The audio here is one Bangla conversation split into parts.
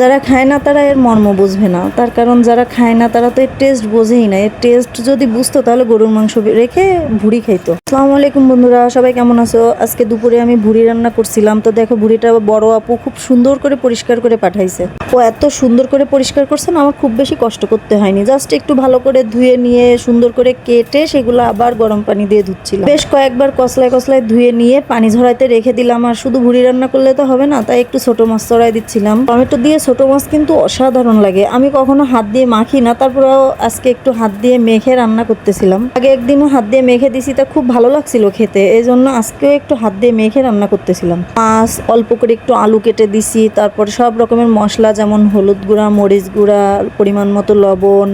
যারা খায় না তারা এর মর্ম বুঝবে না। তার কারণ যারা খায় না তারা তো এর টেস্ট বোঝেই না। এর টেস্ট যদি বুঝতো তাহলে গরুর মাংস রেখে ভুড়ি খাইতো। আসসালামু আলাইকুম বন্ধুরা, সবাই কেমন আছো? আজকে দুপুরে আমি ভুড়ি রান্না করছিলাম। তো দেখো ভুড়িটা বড় আপু খুব সুন্দর করে পরিষ্কার করে পাঠাইছে। ও এত সুন্দর করে পরিষ্কার করছে না, আমার খুব বেশি কষ্ট করতে হয়নি। জাস্ট একটু ভালো করে ধুয়ে নিয়ে, সুন্দর করে কেটে সেগুলো আবার গরম পানি দিয়ে ধুচ্ছিলাম বেশ কয়েকবার কসলায় কসলায় ধুয়ে নিয়ে পানি ঝরাইতে রেখে দিলাম। আর শুধু ভুড়ি রান্না করলে তো হবে না, তাই একটু ছোট মাছ চড়াই দিচ্ছিলাম। টমেটো দিয়ে ছোট মাছ কিন্তু অসাধারণ লাগে। আমি কখনো হাত দিয়ে মাখি না, তারপরেও আজকে একটু হাত দিয়ে মেখে রান্না করতেছিলাম। আগে একদিনও হাত দিয়ে মেখে দিছি, তা খুব ভালো লাগছিল খেতে। এই জন্য আজকেও একটু হাত দিয়ে মেখে রান্না করতেছিলাম। মাছ, অল্প করে একটু আলু কেটে দিছি, তারপর সব রকমের মশলা যেমন হলুদ গুঁড়া, মরিচ গুঁড়া, পরিমাণ মতো লবণ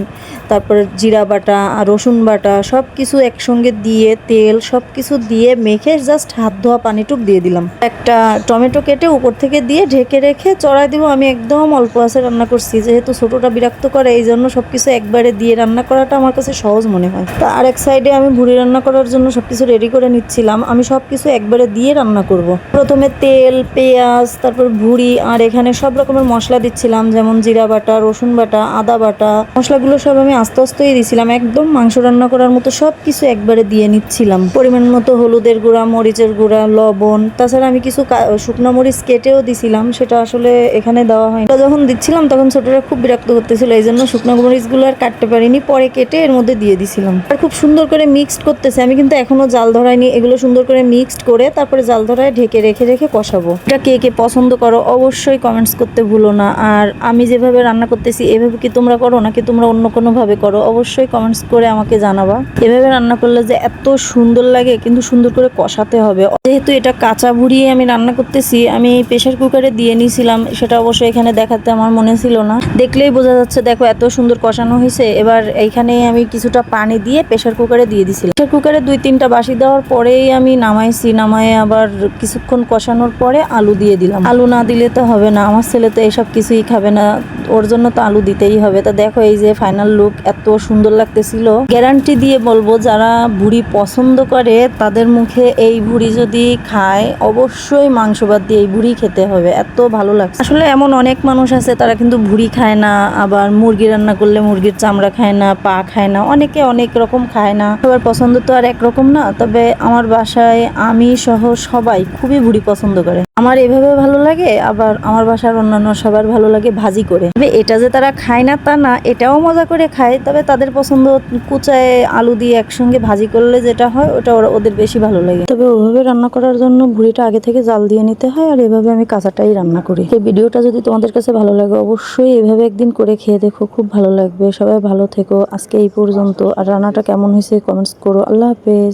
তারপরে জিরা বাটা আর রসুন বাটা সব কিছু একসঙ্গে দিয়ে, তেল সব কিছু দিয়ে মেখে জাস্ট হাত ধোয়া পানিটুক দিয়ে দিলাম। একটা টমেটো কেটে উপর থেকে দিয়ে ঢেকে রেখে চড়াই দিব। আমি একদম অল্প আছে রান্না করছি, যেহেতু ছোটোটা বিরক্ত করে, এই জন্য সব কিছু একবারে দিয়ে রান্না করাটা আমার কাছে সহজ মনে হয়। তা আর এক সাইডে আমি ভুড়ি রান্না করার জন্য সব কিছু রেডি করে নিচ্ছিলাম। আমি সব কিছু একবারে দিয়ে রান্না করব। প্রথমে তেল, পেঁয়াজ, তারপর ভুড়ি আর এখানে সব রকমের মশলা দিচ্ছিলাম, যেমন জিরা বাটা, রসুন বাটা, আদা বাটা। মশলাগুলো সব আমি আস্তে আস্তেই দিছিলাম। একদম মাংস রান্না করার মতো সব কিছু একবারে দিয়ে নিচ্ছিলাম। পরিমাণ মতো হলুদের গুঁড়া, মরিচের গুঁড়া, লবণ। তাছাড়া আমি কিছু শুকনো মরিচ কেটেও দিছিলাম। সেটা আসলে এখানে দেওয়া হয় যখন দিচ্ছিলাম, তখন ছোটরা খুব বিরক্ত করতেছিল এই জন্য শুকনো মরিচগুলো আর কাটতে পারিনি। পরে কেটে এর মধ্যে দিয়ে দিছিলাম। আর খুব সুন্দর করে মিক্সড করতেছে। আমি কিন্তু এখনও জাল ধরাইনি। এগুলো সুন্দর করে মিক্সড করে তারপরে জাল ধরায় ঢেকে রেখে রেখে কষাবো। এটা কে কে পছন্দ করো অবশ্যই কমেন্টস করতে ভুলো না। আর আমি যেভাবে রান্না করতেছি, এভাবে কি তোমরা করো নাকি তোমরা অন্য কোনো ভাবে করো, অবশ্যই কমেন্টস করে আমাকে জানাবা। এভাবে রান্না করলে যে এত সুন্দর লাগে, কিন্তু সুন্দর করে কষাতে হবে। যেহেতু এটা কাঁচা ভুড়িয়ে আমি রান্না করতেছি, আমি প্রেশার কুকারে দিয়ে নিয়েছিলাম, সেটা অবশ্যই এখানে দেখাতে আমার মনে ছিল না। দেখলেই বোঝা যাচ্ছে, দেখো এত সুন্দর কষানো হয়েছে। এবার এইখানে আমি কিছুটা পানি দিয়ে প্রেশার কুকারে দিয়ে দিছিলাম। প্রেশার কুকারে দুই তিনটা বাসি দেওয়ার পরেই আমি নামাইছি। নামায়ে আবার কিছুক্ষণ কষানোর পরে আলু দিয়ে দিলাম। আলু না দিলে তো হবে না। আমার ছেলে তো এসব কিছুই খাবে না। ওর জন্য তো আলু দিতেই হবে। তা দেখো এই যে ফাইনাল লুক এত সুন্দর লাগতেছিল। গ্যারান্টি দিয়ে বলব, যারা ভুড়ি পছন্দ করে, তাদের মুখে এই ভুড়ি যদি খায়, অবশ্যই মাংস বাদ দিয়ে এই ভুড়ি খেতে হবে। এত ভালো লাগছে। আসলে এমন অনেক মানুষ আছে, তারা কিন্তু ভুড়ি খায় না, আবার মুরগি রান্না করলে মুরগির চামড়া খায় না, পা খায় না, অনেকে অনেক রকম খায় না। সবার পছন্দ তো আর একরকম না, তবে আমার বাসায় আমি সহ সবাই খুবই ভুড়ি পছন্দ করে। আমার এভাবে ভালো লাগে, আবার আমার বাসার অন্যান্য সবার ভালো লাগে ভাজি করে। তবে এটা যে তারা খায় না তা না, এটাও মজা করে খায়, তবে তাদের পছন্দ কুচায় আলু দিয়ে একসঙ্গে ভাজি করলে যেটা হয়, ওটা ওরা, ওদের বেশি ভালো লাগে। তবে ওভাবে রান্না করার জন্য ভুড়িটা আগে থেকে জাল দিয়ে নিতে হয়, আর এভাবে আমি কাঁচাটাই রান্না করি। এই ভিডিওটা যদি তোমাদের কাছে ভালো লাগে, অবশ্যই এভাবে একদিন করে খেয়ে দেখো, খুব ভালো লাগবে। সবাই ভালো থেকো, আজকে এই পর্যন্ত। আর রান্নাটা কেমন হয়েছে কমেন্টস করো। আল্লাহ হাফেজ।